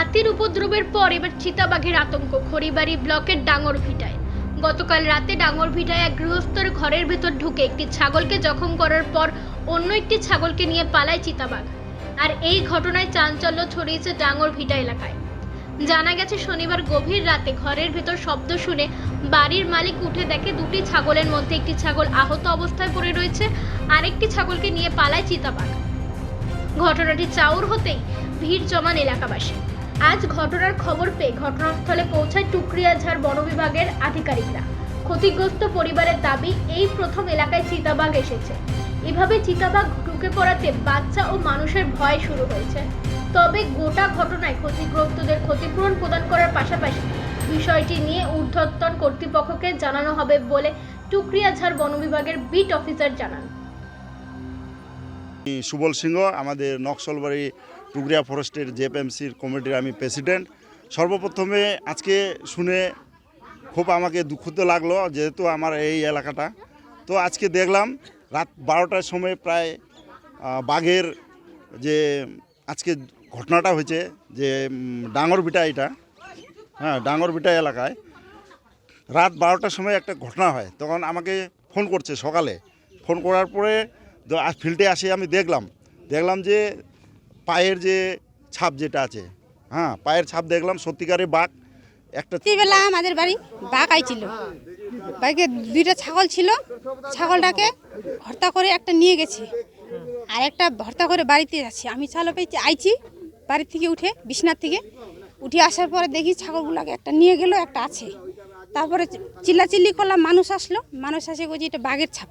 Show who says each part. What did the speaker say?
Speaker 1: হাতির উপদ্রবের পর এবার চিতাবাঘের আতঙ্ক। খড়িবাড়ি ব্লকের ডাঙর ভিটায়। গতকাল রাতে ডাঙর ভিটায় এক গৃহস্থর ঘরের ভেতর ঢুকে একটি ছাগলকে জখম করার পর অন্য একটি ছাগলকে নিয়ে পালায় চিতাবাঘ। আর এই ঘটনায় চাঞ্চল্য ছড়িয়েছে ডাঙর ভিটা এলাকায়। জানা গেছে, শনিবার গভীর রাতে ঘরের ভেতর শব্দ শুনে বাড়ির মালিক উঠে দেখে দুটি ছাগলের মধ্যে একটি ছাগল আহত অবস্থায় পড়ে রয়েছে, আরেকটি ছাগলকে নিয়ে পালায় চিতাবাঘ। ঘটনাটি চাউর হতেই ভিড় জমান এলাকাবাসী। আজ ঘটনার খবর পেয়ে ঘটনাস্থলে পৌঁছায় টুকরিয়াঝাড় বন বিভাগের আধিকারিকরা। ক্ষতিগ্রস্ত পরিবারের দাবি, এই প্রথম এলাকায় চিতাবাঘ এসেছে। এভাবে চিতাবাঘ ঢুকে পড়াতে বাচ্চা ও মানুষের ভয় শুরু হয়েছে। তবে গোটা ঘটনায় ক্ষতিগ্রস্তদের ক্ষতিপূরণ প্রদান করার পাশাপাশি বিষয়টি নিয়ে ঊর্ধ্বতন কর্তৃপক্ষকে জানানো হবে বলে টুকরিয়াঝাড় বন বিভাগের বিট অফিসার জানান।
Speaker 2: সুবল সিংহ, আমাদের নকশলবাড়ি টুকরিয়া ফরেস্টের জেপিএমসির কমিটির আমি প্রেসিডেন্ট। সর্বপ্রথমে আজকে শুনে খুব আমাকে দুঃখিত লাগল যেহেতু আমার এই এলাকাটা। তো আজকে দেখলাম রাত বারোটার সময় প্রায় বাঘের যে আজকে ঘটনাটা হয়েছে যে ডাঙর বিটা এটা হ্যাঁ ডাঙর বিটা এলাকায়। রাত বারোটার সময় একটা ঘটনা হয়, তখন আমাকে ফোন করছে সকালে। ফোন করার পরে ফিল্ডে আসে আমি দেখলাম। দেখলাম যে পায়ের যে ছাপ যেটা আছে হ্যাঁ পায়ের ছাপ দেখলাম সত্যিকারে বাঘ, একটা
Speaker 3: রাত্রিবেলা আমাদের বাড়ি বাঘ আইছিল। বাইকে দুইটা ছাগল ছিল, ছাগলটাকে হত্যা করে একটা নিয়ে গেছে। আর একটা হত্যা করে বাড়িতে যাচ্ছে আমি চালো পেয়েছি, আইছি বাড়ি থেকে উঠে বিছনার থেকে। উঠে আসার পরে দেখি ছাগলগুলোকে একটা নিয়ে গেল, একটা আছে। তারপরে চিল্লাচিল্লি করলাম, মানুষ আসলো। মানুষ আসে বলছি এটা বাঘের ছাপ।